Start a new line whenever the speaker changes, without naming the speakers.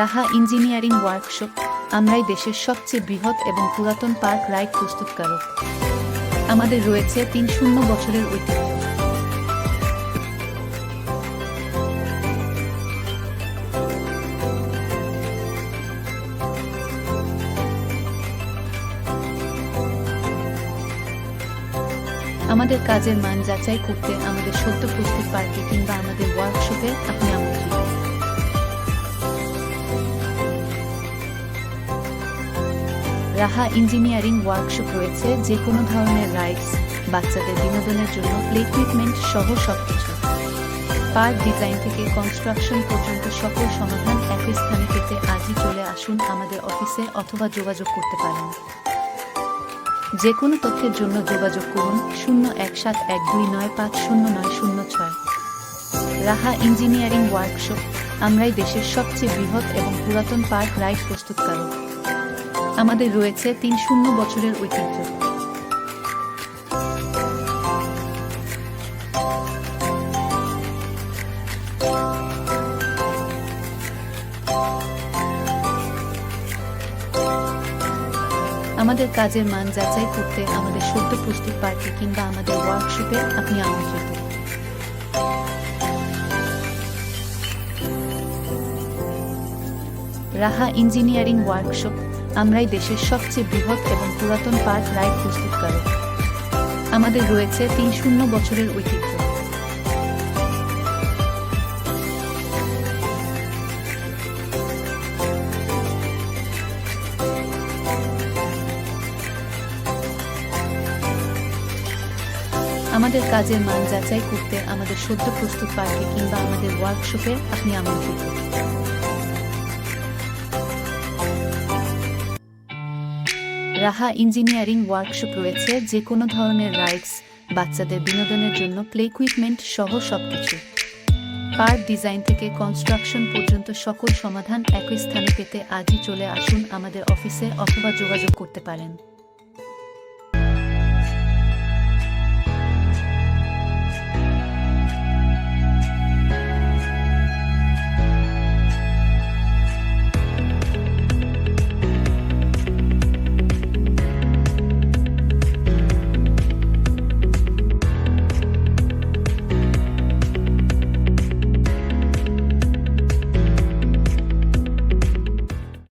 রাহা engineering workshop, আমরাই দেশের সবচেয়ে বৃহৎ এবং পুরাতন পার্ক রাইড প্রস্তুতকারক। আমাদের রয়েছে তিন শূন্য বছরের ঐতিহ্য। আমাদের কাজের মান যাচাই করতে আমাদের সদ্য প্রস্তুত পার্কে কিংবা আমাদের ওয়ার্কশপে আপনি রাহা ইঞ্জিনিয়ারিং ওয়ার্কশপ রয়েছে যে কোনো ধরনের রাইডস, বাচ্চাদের বিনোদনের জন্য প্লে ইকুইপমেন্ট সহ সবকিছু। পার্ক ডিজাইন থেকে কনস্ট্রাকশন পর্যন্ত সকল সমাধান একই স্থানে পেতে আজই চলে আসুন আমাদের অফিসে অথবা যোগাযোগ করতে পারেন। যে কোনো তথ্যের জন্য যোগাযোগ করুন শূন্য এক সাত এক দুই নয় পাঁচ শূন্য নয় শূন্য ছয়। রাহা ইঞ্জিনিয়ারিং ওয়ার্কশপ, আমরাই দেশের সবচেয়ে বৃহৎ এবং পুরাতন পার্ক রাইড প্রস্তুতকারক। আমাদের রয়েছে তিন শূন্য বছরের ঐতিহ্য। আমাদের কাজের মান যাচাই করতে আমাদের সদ্য প্রস্তুত পার্কে কিংবা আমাদের ওয়ার্কশপে আপনি আমন্ত্রিত। রাহা ইঞ্জিনিয়ারিং ওয়ার্কশপ আমরাই দেশের সবচেয়ে বৃহৎ এবং পুরাতন পার্ক রাইড প্রস্তুতকারক আমাদের রয়েছে তিন শূন্য বছরের ঐতিহ্য। আমাদের কাজের মান যাচাই করতে আমাদের সদ্য প্রস্তুত পার্কে কিংবা আমাদের ওয়ার্কশপে আপনি আমন্ত্রিত। রাহা ইঞ্জিনিয়ারিং ওয়ার্কশপ রয়েছে যে কোনো ধরনের রাইডস, বাচ্চাদের বিনোদনের জন্য প্লে ইকুইপমেন্ট সহ সবকিছু। পার্ক ডিজাইন থেকে কনস্ট্রাকশন পর্যন্ত সকল সমাধান একই স্থানে পেতে আজই চলে আসুন আমাদের অফিসে অথবা যোগাযোগ করতে পারেন।